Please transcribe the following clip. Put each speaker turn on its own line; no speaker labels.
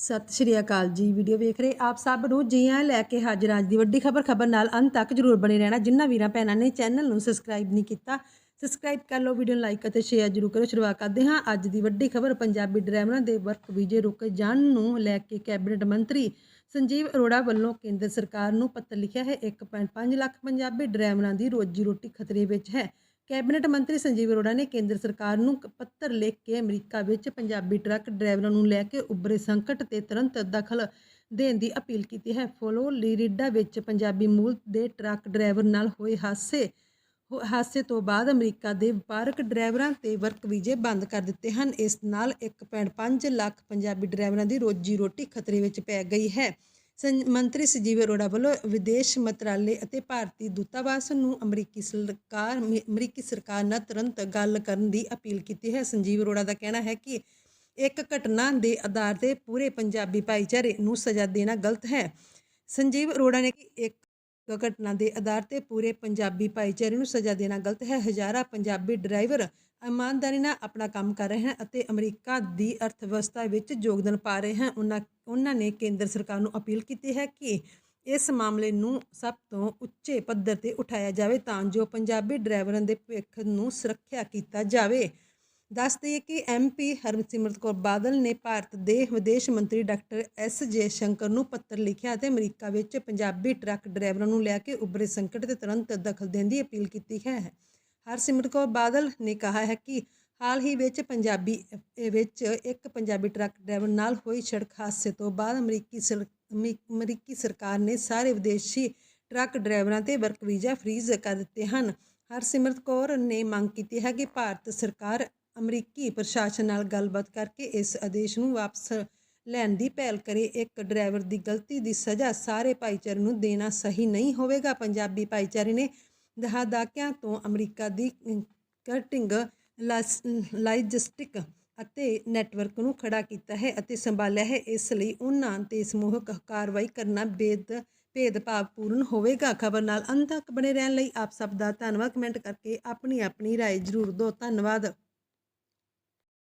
ਸਤਿ ਸ਼੍ਰੀ ਅਕਾਲ ਜੀ ਵੀਡੀਓ ਵੇਖ ਰਹੇ ਆਪ ਸਭ ਨੂੰ, ਜੀ ਆਇਆਂ ਲੈ ਕੇ ਹਾਜ਼ਰ ਹਾਂ ਅੱਜ ਦੀ ਵੱਡੀ ਖਬਰ ਖਬਰ ਨਾਲ ਅੰਤ ਤੱਕ ਜਰੂਰ ਬਣੇ ਰਹਿਣਾ। ਜਿਨ੍ਹਾਂ ਵੀਰਾਂ ਭੈਣਾਂ ਨੇ ਚੈਨਲ ਨੂੰ ਸਬਸਕ੍ਰਾਈਬ ਨਹੀਂ ਕੀਤਾ ਸਬਸਕ੍ਰਾਈਬ ਕਰ ਲਓ ਵੀਡੀਓ ਨੂੰ ਲਾਈਕ ਅਤੇ ਸ਼ੇਅਰ ਜਰੂਰ ਕਰੋ। ਸ਼ੁਰੂਆਤ ਕਰਦੇ ਹਾਂ ਅੱਜ ਦੀ ਵੱਡੀ ਖਬਰ, ਪੰਜਾਬੀ ਡਰਾਈਵਰਾਂ ਦੇ ਵਰਕ ਵੀਜ਼ੇ ਰੁਕ ਜਾਣ ਨੂੰ ਲੈ ਕੇ ਕੈਬਨਿਟ ਮੰਤਰੀ ਸੰਜੀਵ ਅਰੋੜਾ ਵੱਲੋਂ ਕੇਂਦਰ ਸਰਕਾਰ ਨੂੰ ਪੱਤਰ ਲਿਖਿਆ ਹੈ 1.5 ਲੱਖ ਪੰਜਾਬੀ ਡਰਾਈਵਰਾਂ ਦੀ ਰੋਜੀ ਰੋਟੀ ਖਤਰੇ ਵਿੱਚ ਹੈ। ਕੈਬਨਿਟ ਮੰਤਰੀ ਸੰਜੀਵ ਅਰੋੜਾ ਨੇ ਕੇਂਦਰ ਸਰਕਾਰ ਨੂੰ ਕ- ਪੱਤਰ ਲਿਖ ਕੇ ਅਮਰੀਕਾ ਵਿੱਚ ਪੰਜਾਬੀ ਟਰੱਕ ਡਰਾਈਵਰਾਂ ਨੂੰ ਲੈ ਕੇ ਉੱਭਰੇ ਸੰਕਟ ਤੇ ਤੁਰੰਤ ਦਖਲ ਦੇਣ ਦੀ ਅਪੀਲ ਕੀਤੀ ਹੈ। ਫੋਲੋ ਫਲੋਰੀਡਾ ਵਿੱਚ ਪੰਜਾਬੀ ਮੂਲ ਦੇ ਟਰੱਕ ਡਰਾਈਵਰ ਨਾਲ ਹੋਏ ਹਾਦਸੇ, ਹੋ- ਹਾਦਸੇ ਤੋਂ ਬਾਅਦ ਅਮਰੀਕਾ ਦੇ ਵਪਾਰਕ ਡਰਾਈਵਰਾਂ ਤੇ ਵਰਕ ਵੀਜ਼ੇ ਬੰਦ ਕਰ ਦਿੱਤੇ ਹਨ। ਇਸ ਨਾਲ 1.5 ਲੱਖ ਪੰਜਾਬੀ ਡਰਾਈਵਰਾਂ ਦੀ ਰੋਜੀ ਰੋਟੀ ਖਤਰੇ ਵਿੱਚ ਪੈ ਗਈ ਹੈ। ਮੰਤਰੀ ਸੰਜੀਵ ਅਰੋੜਾ ਵੱਲੋਂ ਵਿਦੇਸ਼ ਮੰਤਰਾਲੇ ਅਤੇ ਭਾਰਤੀ ਦੂਤਾਵਾਸ ਨੂੰ ਅਮਰੀਕੀ ਸਰਕਾਰ ਅਮਰੀਕੀ ਸਰਕਾਰ ਨਾਲ ਤੁਰੰਤ ਗੱਲ ਕਰਨ ਦੀ ਅਪੀਲ ਕੀਤੀ ਹੈ। ਸੰਜੀਵ ਅਰੋੜਾ ਦਾ ਕਹਿਣਾ ਹੈ ਕਿ ਇੱਕ ਘਟਨਾ ਦੇ ਆਧਾਰ ਤੇ ਪੂਰੇ ਪੰਜਾਬੀ ਭਾਈਚਾਰੇ ਨੂੰ ਸਜ਼ਾ ਦੇਣਾ ਗਲਤ ਹੈ। ਸੰਜੀਵ ਅਰੋੜਾ ਨੇ ਕਿ ਇੱਕ ਘਟਨਾ ਦੇ ਆਧਾਰ ਤੇ ਪੂਰੇ ਪੰਜਾਬੀ ਭਾਈਚਾਰੇ ਨੂੰ ਸਜ਼ਾ ਦੇਣਾ ਗਲਤ ਹੈ। ਹਜ਼ਾਰਾਂ ਪੰਜਾਬੀ ਡਰਾਈਵਰ ਇਮਾਨਦਾਰੀ ਨਾਲ ਆਪਣਾ ਕੰਮ ਕਰ ਰਹੇ ਹਨ ਅਤੇ ਅਮਰੀਕਾ ਦੀ ਅਰਥਵਿਵਸਥਾ ਵਿੱਚ ਯੋਗਦਾਨ ਪਾ ਰਹੇ ਹਨ। ਉਹਨਾਂ ਉਹਨਾਂ ਨੇ ਕੇਂਦਰ ਸਰਕਾਰ ਨੂੰ ਅਪੀਲ ਕੀਤੀ ਹੈ ਕਿ ਇਸ ਮਾਮਲੇ ਨੂੰ ਸਭ ਤੋਂ ਉੱਚੇ ਪੱਧਰ ਤੇ ਉਠਾਇਆ ਜਾਵੇ ਤਾਂ ਜੋ ਪੰਜਾਬੀ ਡਰਾਈਵਰਾਂ ਦੇ ਭਵਿੱਖ ਨੂੰ ਸੁਰੱਖਿਆ ਕੀਤਾ ਜਾਵੇ। ਦੱਸ ਦਈਏ ਕਿ ਐਮਪੀ ਹਰਸਿਮਰਤ ਕੌਰ ਬਾਦਲ ਨੇ ਭਾਰਤ ਦੇ ਵਿਦੇਸ਼ ਮੰਤਰੀ ਡਾਕਟਰ ਐਸ ਜੇ ਸ਼ੰਕਰ ਨੂੰ ਪੱਤਰ ਲਿਖਿਆ ਅਤੇ ਅਮਰੀਕਾ ਵਿੱਚ ਪੰਜਾਬੀ ਟਰੱਕ ਡਰਾਈਵਰਾਂ ਨੂੰ ਲੈ ਕੇ ਉੱਭਰੇ ਸੰਕਟ ਤੇ ਤੁਰੰਤ ਦਖਲ ਦੇਣ ਦੀ ਅਪੀਲ ਕੀਤੀ ਹੈ। ਹਰਸਿਮਰਤ ਕੌਰ ਬਾਦਲ ਨੇ ਕਿਹਾ ਹੈ ਕਿ ਹਾਲ ਹੀ ਵਿੱਚ ਪੰਜਾਬੀ ਵਿੱਚ ਇੱਕ ਪੰਜਾਬੀ ਟਰੱਕ ਡਰਾਈਵਰ ਨਾਲ ਹੋਈ ਸੜਕ ਹਾਦਸੇ ਤੋਂ ਬਾਅਦ ਅਮਰੀਕੀ ਸਰ- ਅਮਰੀ- ਅਮਰੀਕੀ ਸਰਕਾਰ ਨੇ ਸਾਰੇ ਵਿਦੇਸ਼ੀ ਟਰੱਕ ਡਰਾਈਵਰਾਂ ਤੇ ਵਰਕ ਵੀਜ਼ਾ ਫ੍ਰੀਜ਼ ਕਰ ਦਿੱਤੇ ਹਨ। ਹਰਸਿਮਰਤ ਕੌਰ ਨੇ ਮੰਗ ਕੀਤੀ ਹੈ ਕਿ ਭਾਰਤ ਸਰਕਾਰ ਅਮਰੀਕੀ ਪ੍ਰਸ਼ਾਸਨ ਨਾਲ ਗੱਲਬਾਤ ਕਰਕੇ ਇਸ ਆਦੇਸ਼ ਨੂੰ ਵਾਪਸ ਲੈਣ ਦੀ ਪਹਿਲ ਕਰੇ ਇੱਕ ਡਰਾਈਵਰ ਦੀ ਗਲਤੀ ਦੀ ਸਜ਼ਾ ਸਾਰੇ ਭਾਈਚਾਰੇ ਨੂੰ ਦੇਣਾ ਸਹੀ ਨਹੀਂ ਹੋਵੇਗਾ ਪੰਜਾਬੀ ਭਾਈਚਾਰੇ ਨੇ ਦਹਾਦਾਕਿਆਂ ਤੋਂ ਅਮਰੀਕਾ ਦੀ ਕਟਿੰਗ ਲਾਜਿਸਟਿਕ ਅਤੇ ਨੈਟਵਰਕ ਨੂੰ ਖੜਾ ਕੀਤਾ ਹੈ ਅਤੇ ਸੰਭਾਲਿਆ ਹੈ ਇਸ ਲਈ ਉਹਨਾਂ ਤੇ ਸਮੂਹਕ ਕਾਰਵਾਈ ਕਰਨਾ ਬੇਦ ਭੇਦਭਾਵਪੂਰਨ ਹੋਵੇਗਾ ਖਬਰ ਨਾਲ ਅੰਤ ਤੱਕ ਬਣੇ ਰਹਿਣ ਲਈ ਆਪ ਸਭ ਦਾ ਧੰਨਵਾਦ ਕਮੈਂਟ ਕਰਕੇ ਆਪਣੀ ਆਪਣੀ رائے ਜ਼ਰੂਰ ਦਿਓ ਧੰਨਵਾਦ